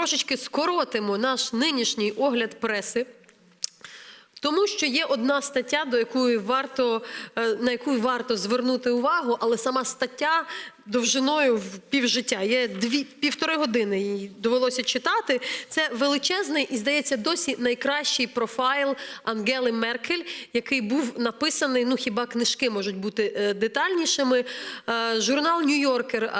трошечки скоротимо наш нинішній огляд преси. Тому що є одна стаття, до якої варто е, на яку варто звернути увагу, але сама стаття довжиною в півжиття. Є дві півтори години її довелося читати. Це величезний і здається досі найкращий профайл Ангели Меркель, який був написаний. Ну хіба книжки можуть бути е, детальнішими. Е, Журнал Нью-Йоркер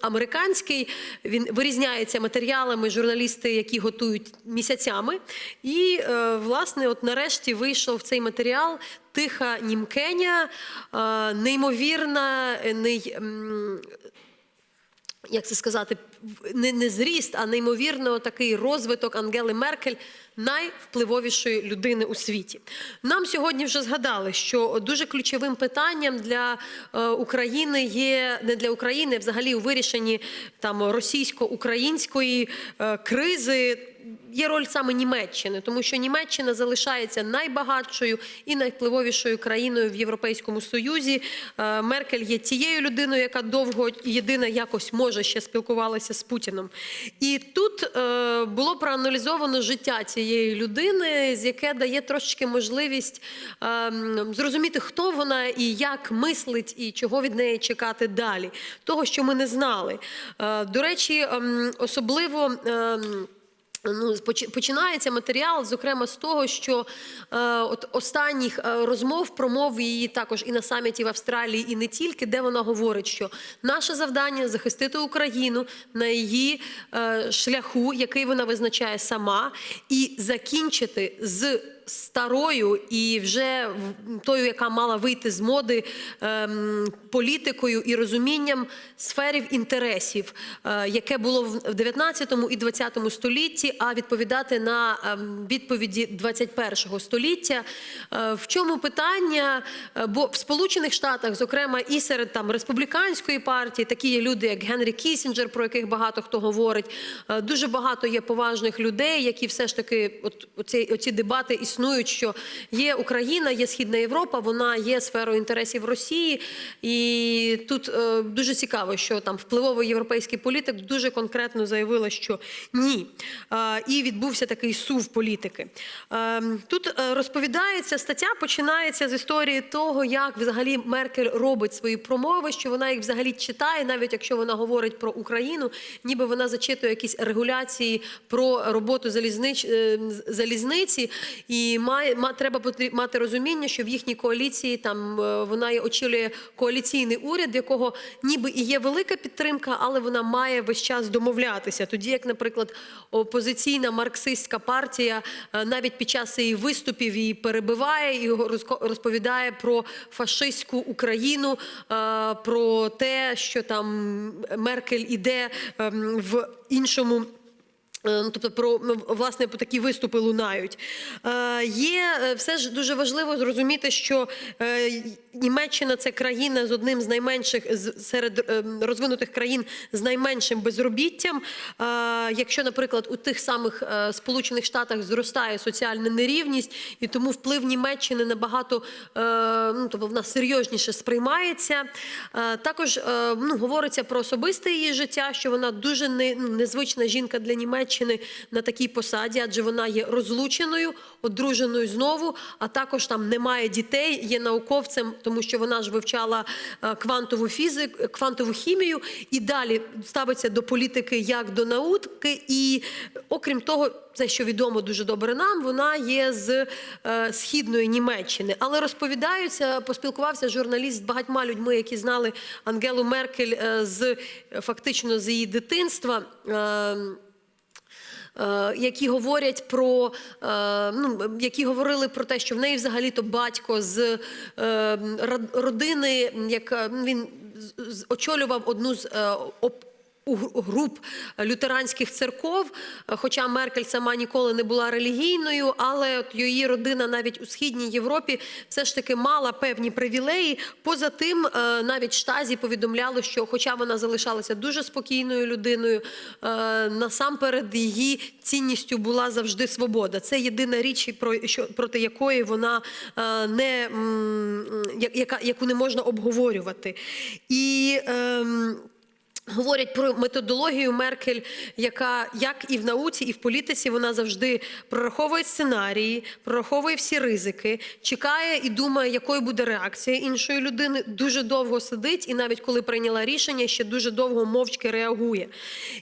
американський. Він вирізняється матеріалами журналісти, які готують місяцями. І е, власне, от нарешті вийшов цей матеріал. Тиха німкеня, е, неймовірна, е, ней, як це сказати, не, не зріст, а неймовірно такий розвиток Ангели Меркель, найвпливовішої людини у світі. Нам сьогодні вже згадали, що дуже ключовим питанням для е, України є не для України, а взагалі у вирішенні там російсько-української кризи. Є роль саме Німеччини, тому що Німеччина залишається найбагатшою і найвпливовішою країною в Європейському Союзі. Е, Меркель є тією людиною, яка довго єдина якось може ще спілкувалася з Путіном. І тут е, було проаналізовано життя цієї людини, з яке дає трошечки можливість е, зрозуміти, хто вона і як мислить, і чого від неї чекати далі. Того, що ми не знали. До речі, ем, особливо. Ну, починається матеріал, зокрема, з того, що е, от останніх е, розмов промов її також і на саміті в Австралії, і не тільки, де вона говорить, що наше завдання захистити Україну на її е, шляху, який вона визначає сама, і закінчити з старою і вже тою, яка мала вийти з моди ем, політикою і розумінням сферів інтересів, е, яке було в 19 і 20 столітті, а відповідати на ем, відповіді 21 століття. Е, В чому питання? Е, Бо в Сполучених Штатах, зокрема, і серед там республіканської партії, такі є люди, як Генрі Кісінджер, про яких багато хто говорить. Дуже багато є поважних людей, які все ж таки, от оці, оці дебати існують, що є Україна, є Східна Європа, вона є сферою інтересів Росії. І тут е, дуже цікаво, що там впливовий європейський політик дуже конкретно заявила, що ні. Е, і відбувся такий сув політики. Е, тут е, розповідається стаття, починається з історії того, як взагалі Меркель робить свої промови, що вона їх взагалі читає, навіть якщо вона говорить про Україну, ніби вона зачитує якісь регуляції про роботу залізнич, е, залізниці, і має ма, треба мати розуміння, що в їхній коаліції там е, вона і очолює коаліційний уряд, якого ніби і є велика підтримка, але вона має весь час домовлятися. Тоді, як, наприклад, опозиційна марксистська партія е, навіть під час її виступів її перебиває і розповідає про фашистську Україну, е, про те, що там Меркель іде ем, в іншому. Е, Ну, тобто про власне такі виступи лунають. Е, є е, все ж дуже важливо зрозуміти, що е, Німеччина це країна з одним з найменших з- серед е, розвинутих країн з найменшим безробіттям. Е, якщо, наприклад, у тих самих е, Сполучених Штатах зростає соціальна нерівність, і тому вплив Німеччини набагато е, ну, тобто вона серйозніше сприймається. Е, також е, ну, говориться про особисте її життя, що вона дуже не, ну, незвична жінка для Німеччини на такій посаді, адже вона є розлученою, одруженою знову, а також там немає дітей, є науковцем, тому що вона ж вивчала е, квантову фізику, квантову хімію, і далі ставиться до політики як до науки. І окрім того, це що відомо дуже добре нам, вона є з е, східної Німеччини. Але розповідаються, поспілкувався журналіст з багатьма людьми, які знали Ангелу Меркель е, з фактично з її дитинства. Е, які говорять про е, ну, які говорили про те, що в неї взагалі то батько з е, родини, яка він з- з- очолював одну з е, груп лютеранських церков, хоча Меркель сама ніколи не була релігійною, але от її родина навіть у східній Європі все ж таки мала певні привілеї. Поза тим, е, навіть штазі повідомляло, що, хоча вона залишалася дуже спокійною людиною, е, насамперед її цінністю була завжди свобода. Це єдина річ, проти якої вона е, не яка яку не можна обговорювати. І ем, Говорять про методологію Меркель, яка як і в науці, і в політиці вона завжди прораховує сценарії, прораховує всі ризики, чекає і думає, якою буде реакція іншої людини. Дуже довго сидить, і навіть коли прийняла рішення, ще дуже довго мовчки реагує.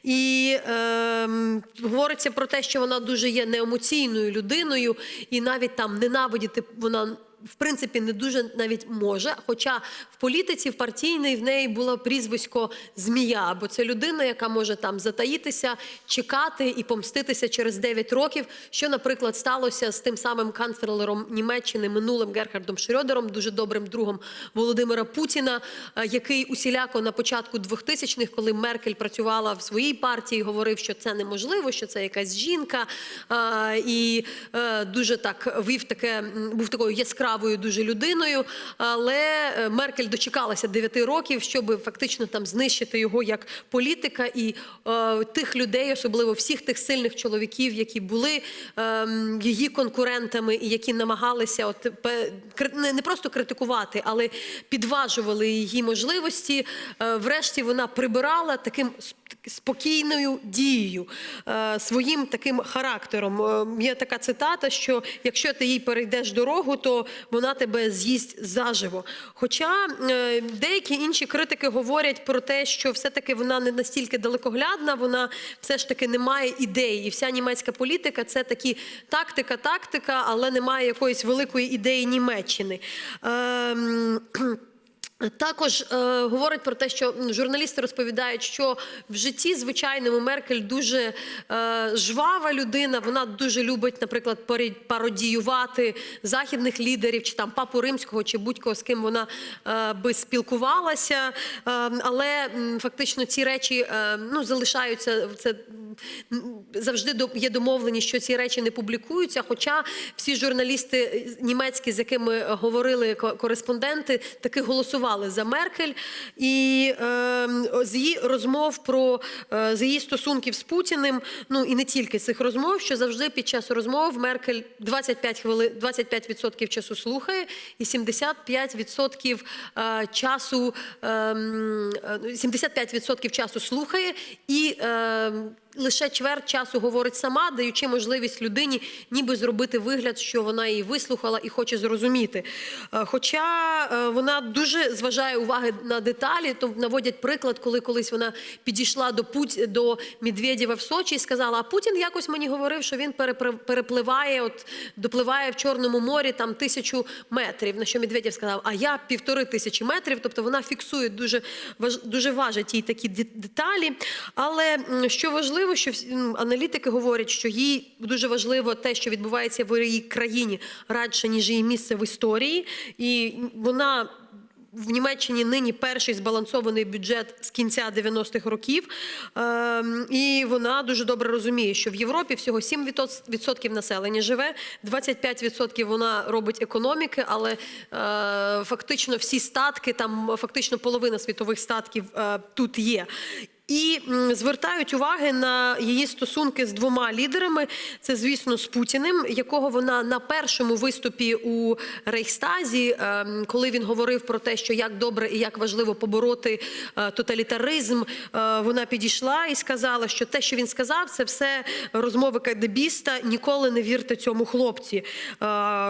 І ем, говориться про те, що вона дуже є неемоційною людиною, і навіть там ненавидіти вона в принципі не дуже навіть може. Хоча в політиці, в партійній в неї було прізвисько Змія, бо це людина, яка може там затаїтися, чекати і помститися через 9 років. Що, наприклад, сталося з тим самим канцлером Німеччини минулим Герхардом Шрёдером, дуже добрим другом Володимира Путіна, е, який усіляко на початку 2000-х, коли Меркель працювала в своїй партії, говорив, що це неможливо, що це якась жінка, е, і е, дуже так вів таке, був такою яскравою дуже людиною. Але е, Меркель дочекалася 9 років, щоб фактично там знищити його як політика і е, тих людей, особливо всіх тих сильних чоловіків, які були е, її конкурентами і які намагалися от не, не просто критикувати, але підважували її можливості. Е, врешті вона прибирала таким с- спокійною дією, е, своїм таким характером. Е, Є така цитата, що якщо ти їй перейдеш дорогу, то вона тебе з'їсть заживо. Хоча е, деякі інші критики говорять про те, що все-таки вона не настільки далекоглядна, вона все ж таки не має ідеї. І вся німецька політика це такі тактика, тактика, але немає якоїсь великої ідеї Німеччини. Також е, говорить про те, що журналісти розповідають, що в житті звичайному Меркель дуже е, жвава людина. Вона дуже любить, наприклад, пародіювати західних лідерів, чи там папу римського, чи будь-кого з ким вона е, би спілкувалася. Е, але фактично ці речі е, ну залишаються це. Завжди є домовленість, що ці речі не публікуються. Хоча всі журналісти е, німецькі, з якими говорили кореспонденти, таки голосували за Меркель. І е, з її розмов про е, з її стосунків з Путіним, ну і не тільки цих розмов, що завжди під час розмов Меркель 25 хвилин, 25% часу слухає, і 75% е, часу е, м, е, 75% часу слухає і. Е, лише чверть часу говорить сама, даючи можливість людині ніби зробити вигляд, що вона її вислухала і хоче зрозуміти. Е, Хоча е, вона дуже зважає уваги на деталі, то наводять приклад, коли колись вона підійшла до Путь до Медведєва в Сочі і сказала: а Путін якось мені говорив, що він перепливає, от допливає в Чорному морі там тисячу метрів. На що Медведєв сказав, а я півтори тисячі метрів. Тобто вона фіксує дуже важ, дуже важать їй такі деталі. Але що важливо, що аналітики говорять, що їй дуже важливо те, що відбувається в її країні радше, ніж її місце в історії, і вона. В Німеччині нині перший збалансований бюджет з кінця 90-х років, Ем, і вона дуже добре розуміє, що в Європі всього 7% населення живе, 25% вона робить економіки, але е, фактично всі статки, там фактично половина світових статків е, тут є. І звертають уваги на її стосунки з двома лідерами. Це, звісно, з Путіним, якого вона на першому виступі у Рейхстазі, ем, коли він говорив про те, що як добре і як важливо побороти е, тоталітаризм, е, вона підійшла і сказала, що те, що він сказав, це все розмови кадебіста. Ніколи не вірте цьому хлопці. Е,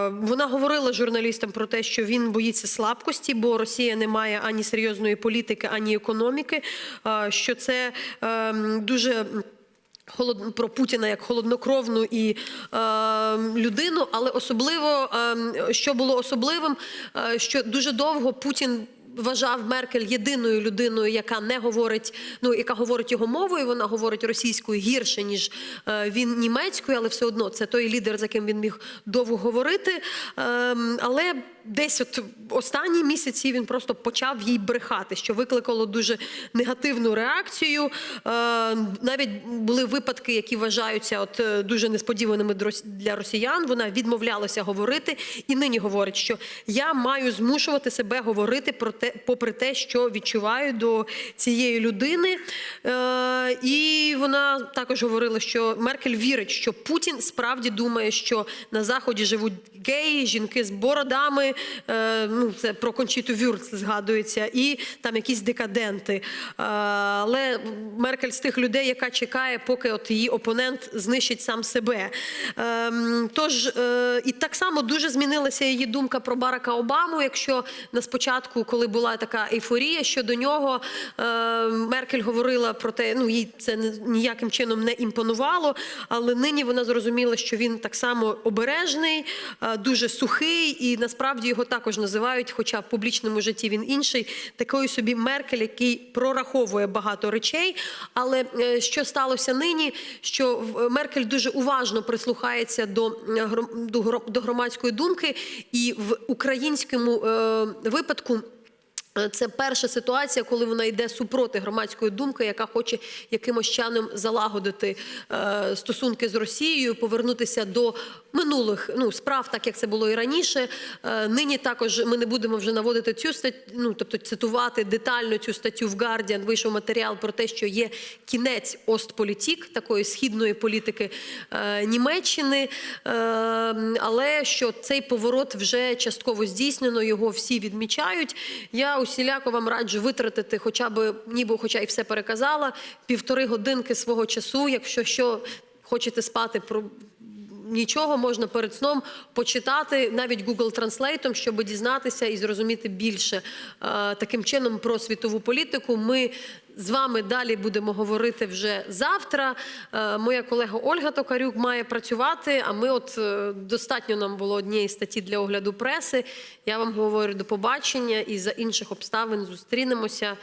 Вона говорила журналістам про те, що він боїться слабкості, бо Росія не має ані серйозної політики, ані економіки. Що це ем, дуже. Холод... про Путіна як холоднокровну і е, людину, але особливо, е, що було особливим, е, що дуже довго Путін. Вважав Меркель єдиною людиною, яка не говорить, ну яка говорить його мовою. Вона говорить російською гірше ніж е, він німецькою, але все одно це той лідер, з яким він міг довго говорити. Ем, але десь от останні місяці він просто почав їй брехати, що викликало дуже негативну реакцію. Е, навіть були випадки, які вважаються от е, дуже несподіваними для росіян. Вона відмовлялася говорити і нині говорить, що я маю змушувати себе говорити про те, те, попри те, що відчуваю до цієї людини. Е, і вона також говорила, що Меркель вірить, що Путін справді думає, що на заході живуть геї, жінки з бородами. Е, ну, це про Кончіту Вюрц згадується, і там якісь декаденти. Е, але Меркель з тих людей, яка чекає, поки от її опонент знищить сам себе. Ем, Тож е, і так само дуже змінилася її думка про Барака Обаму. Якщо на спочатку, коли була така ейфорія щодо нього, е, Меркель говорила про те, ну їй це ніяким чином не імпонувало, але нині вона зрозуміла, що він так само обережний, е, дуже сухий, і насправді його також називають, хоча в публічному житті він інший, такою собі Меркель, який прораховує багато речей. Але е, що сталося нині? Що Меркель дуже уважно прислухається до, до громадської думки, і в українському випадку. Е, Це перша ситуація, коли вона йде супроти громадської думки, яка хоче якимось чином залагодити е, стосунки з Росією, повернутися до минулих ну, справ, так як це було і раніше. Е, нині також ми не будемо вже наводити цю статтю, ну тобто цитувати детально цю статтю в Guardian. Вийшов матеріал про те, що є кінець Остполітік, такої східної політики Німеччини, але що цей поворот вже частково здійснено, його всі відмічають. Я усіляко вам раджу витратити, хоча б ніби, хоча і все переказала, півтори годинки свого часу, якщо що хочете спати. Нічого можна перед сном почитати навіть Google Translate, щоб дізнатися і зрозуміти більше е, таким чином про світову політику. Ми з вами далі будемо говорити вже завтра. Е, моя колега Ольга Токарюк має працювати. А ми, от е, достатньо нам було однієї статті для огляду преси. Я вам говорю до побачення і за інших обставин зустрінемося.